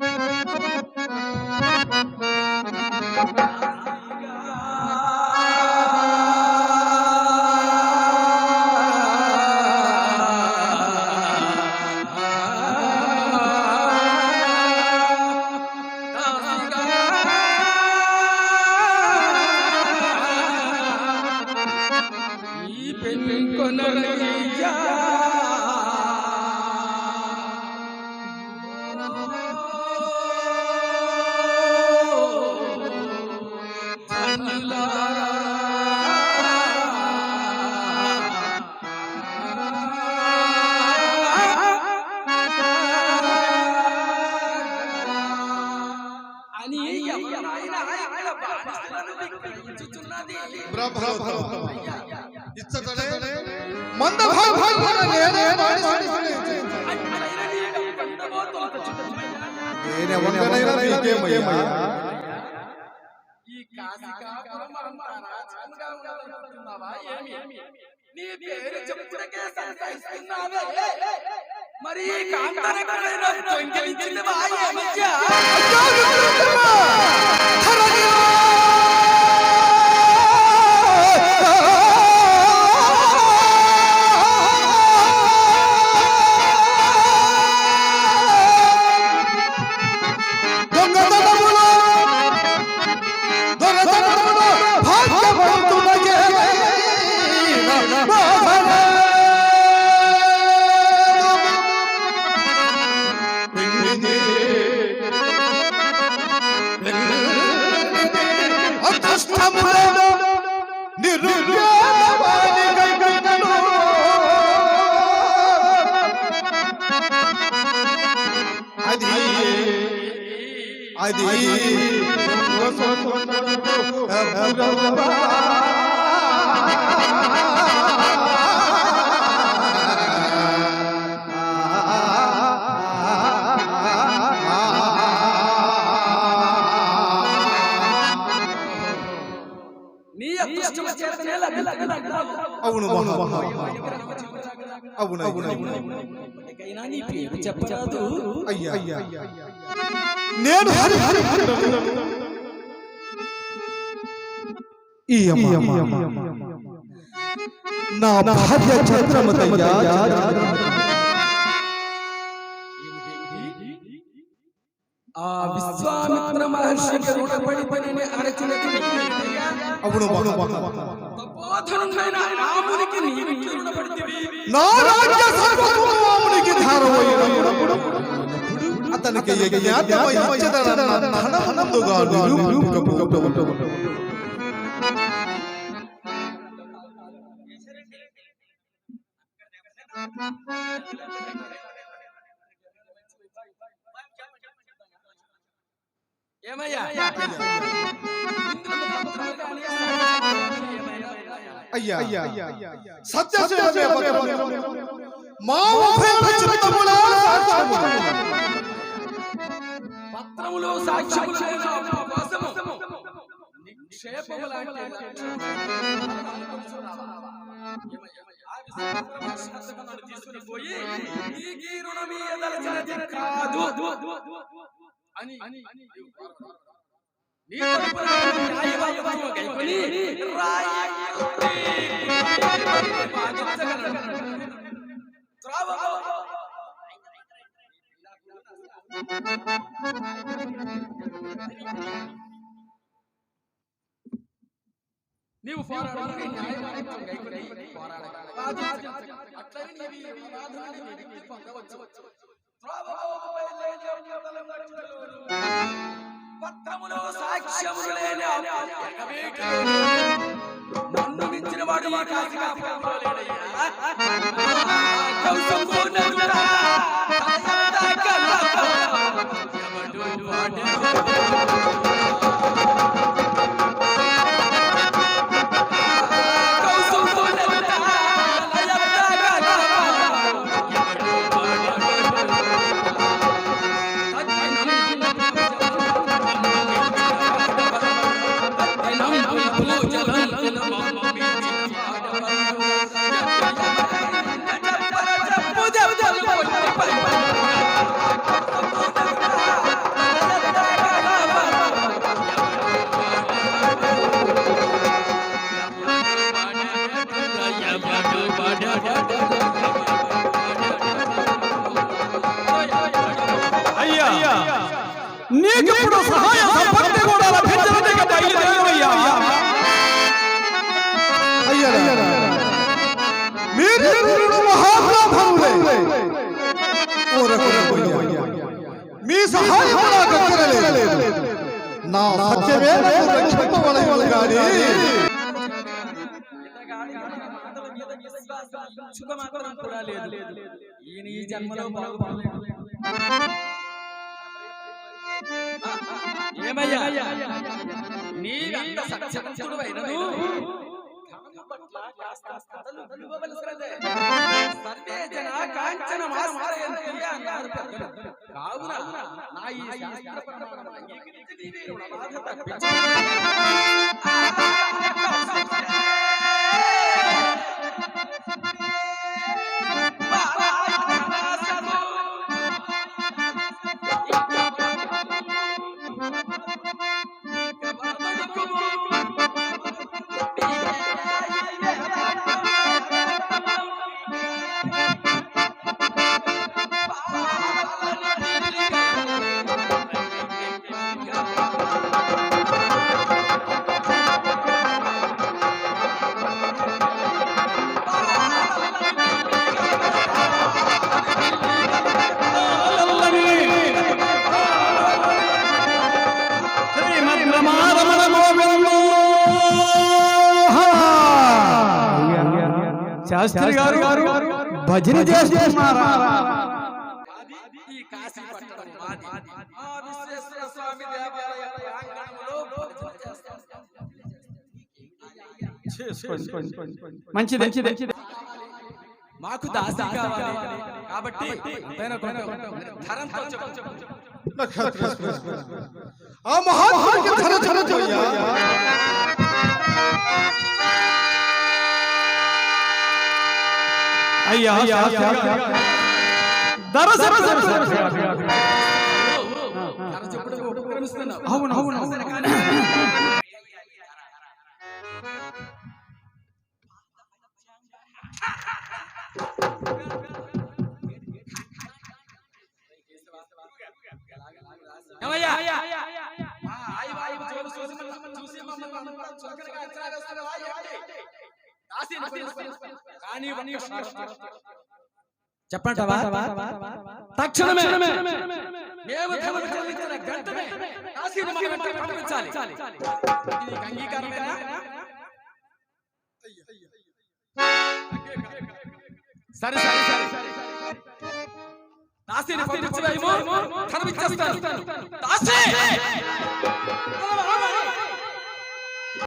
Música అని ఎవరైనా ఇక్కడ బానిసలను విక్రయించుచున్నది ఇచ్చటనే మంద భాగమున నేనే బానిసని నేనెవరినైనా నీకేమయ్యా? ఈ కాశీకాపురం అంతా రాజకీయంగా ఉండాలనుకుంటున్నావా? ఏమి? నీ పేరు చెప్పుటకే సంతైస్తున్నావే. మరి ఈ కాంతనకమైన దొంగిలించినవా ఏమయ్యా? దొంగతనములో అది. అవును అవును అవును అవును హరి ఈ నా భార్య చంద్రమతయ్య ఆ విశ్వామిత్ర మహర్షికి రుణపడి పనిని అరచినది నీవేనయ్యా. అవును అవును తపోధనుడైన రామునికి నీవికి రుణపడితివి. నా రాజ్య ధారపోయినప్పుడు అతనికి యజ్ఞాతమై ఇచ్చదనన్న ధనముగా నిరూపింపబడుట. ఏమయ్యా అయ్యా అయ్యా సత్యశీలమే పదము. మా ఉభయుల చిత్తముల సాక్ష్యము. విశ్వామిత్ర మహర్షి వద్దకు నన్ను తీసుకుని పోయి నీకీ రుణమీయదలచినది కాదు అని నీ తరపున న్యాయవాదము గైకొని రాయి బాధించగలను. నీవు పోరాడాలి గైకొని. అట్లనే నీవు నీ. పత్రములో సాక్ష్యములు లేని. నన్ను మించిన వాడు కాశీకాపురంలో నీకిప్పుడు సహాయ సంపత్తి కూడా లభించడానికి బయలుదేరవయ్యా అయ్యా మీరు మహాత్మాభావులే ఊరకురకుయ్యా. మీ సహాయం నాకు అక్కరలేదు నా సత్యమే నాకు రక్షింపవలయను గాని మాత్రం కూడా లేదు ఈయన ఈ జన్మలో బాగుపడలేదు మాశ్రయంతి అన్నారు పెద్దలు. కావున నా ఈ శాస్త్ర నీవే బాధ తప్పించు. శాస్త్రి గారు భజన చేస్తున్నారా ఈ కాశీ పట్టణం మాది. ఆ విశ్వేశ్వర స్వామి దేవాలయ ప్రాంగణంలో భజన చేస్తాం. మంచిది మంచిది మాకు దాసి కావాలి కాబట్టి ఎంతైనా కొంత ధరంతో చెప్పు. ఆ మహాత్ముడికి అయ్యా అయ్యా దర సర సర సర ధర చెప్పుటకు ఉపక్రమిస్తున్నావు. అవును అవును సరే అవును కానీ ఏమయ్యా? ఆ ఆయి వాయువు జోలు చూసి మమ్మల్ని- చూసి మమ్మల్ని అంతా చులకనగా అంచనా వేస్తున్నావా ఏంటి? దాసిని కొనుక్కో. కానీ ఒక్క షరతు. చెప్పంటావా? తక్షణమే. మేము ధనము చెల్లించిన గంటనే దాసిని మన వెంట పంపించాలి. ఇది నీకు అంగీకారమేనా? సరే సరే సరే. దాసిని పంపించవేమో? ధనం ఇచ్చేస్తాను దాసి!